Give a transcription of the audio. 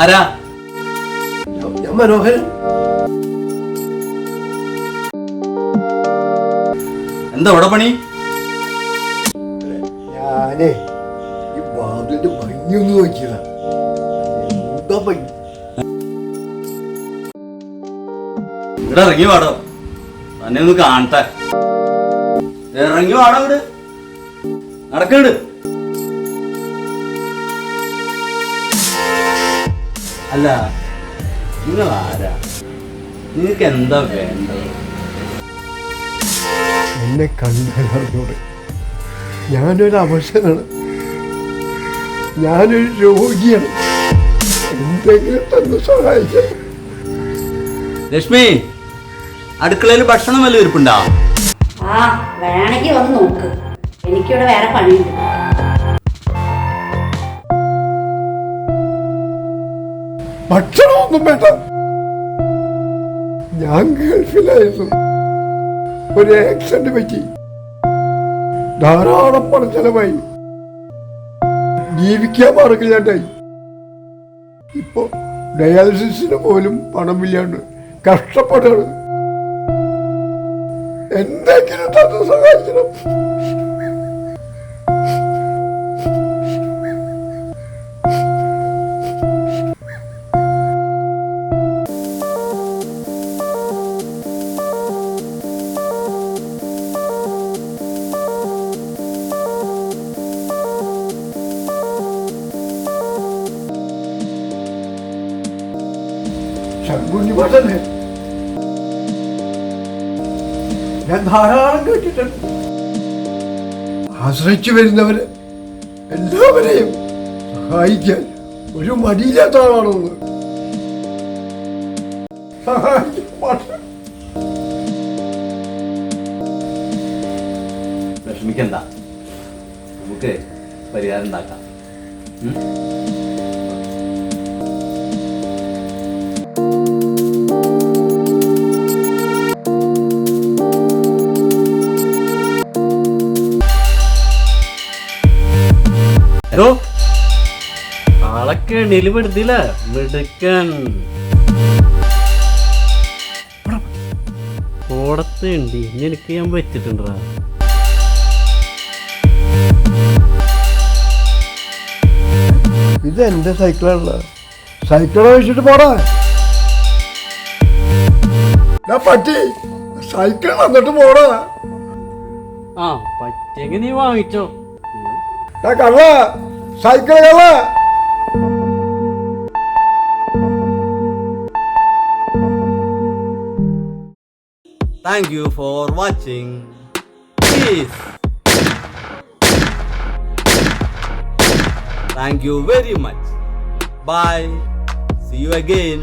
ആരാ? ഞാൻ മനോഹരൻ. എന്താ ഇവിടെ പണി? ഞാനേ ഈ വാതിലിന്റെ ഭംഗി ഒന്ന് നോക്കിയതാ. എന്താ ഭംഗി? ഇവിടെ ഇറങ്ങി വാടോ. തന്നെ ഒന്ന് കാണട്ടെ. ഇറങ്ങി വാടോ ഇവിടെ നടക്കണ്ട് അല്ല നിങ്ങൾ ആരാ നിങ്ങൾക്ക് എന്താ വേണ്ടത്? എന്നെ കണ്ടോട് ഞാനൊരു അവശനാണ് ഞാനൊരു രോഗിയാണ്. എന്തെങ്കിലും തന്നെ സഹായിക്കാം ലക്ഷ്മി അടുക്കളയിൽ ഭക്ഷണം വല്ല ഇരിപ്പുണ്ടാ? ആ വേണമെങ്കിൽ വന്ന് നോക്ക്. എനിക്കിവിടെ വേറെ പണിയുണ്ട്. ഭക്ഷണമൊന്നും വേണ്ട. ഞാൻ ഗൾഫിലായിരുന്നു. ഒരു ആക്സിഡന്റ് പറ്റി. ധാരാളം പണം ചെലവായി. ജീവിക്കാൻ മാർഗില്ലാണ്ടായി ഇപ്പൊ ഡയാലിസിസിന് പോലും പണമില്ലാണ്ട് കഷ്ടപ്പെടുകയാണ് എന്തെങ്കിലും തന്നെ സഹായിക്കണം ശങ്കുണ്ണി പാട്ടല്ലേ ഞാൻ ധാരാളം കേട്ടിട്ടുണ്ട്. ആശ്രയിച്ചു വരുന്നവര് എല്ലാവരെയും സഹായിക്കാൻ ഒരു മടിയില്ലാത്ത ആളാണെന്ന് വിഷമിക്കണ്ട. നമുക്ക് പരിഹാരം ഉണ്ടാക്കാം. ഹലോ. ആളൊക്കെ കെണിയിൽ പെടുത്തില്ല മിടുക്കൻ. കോടത്തുണ്ട് നിനക്ക് ഞാൻ പറ്റിട്ടുണ്ടാ ഇത് എന്റെ സൈക്കിളാണല്ലോ. സൈക്കിൾ വെച്ചിട്ട് പോടാ. ഞാൻ പറ്റി. സൈക്കിൾ വന്നിട്ട് പോടാ. ആ പറ്റിയെങ്കിൽ നീ വാങ്ങിച്ചോ. കള്ള. സൈക്കിൾ കള്ള Thank you for watching. Please. Thank you very much. Bye. See you again.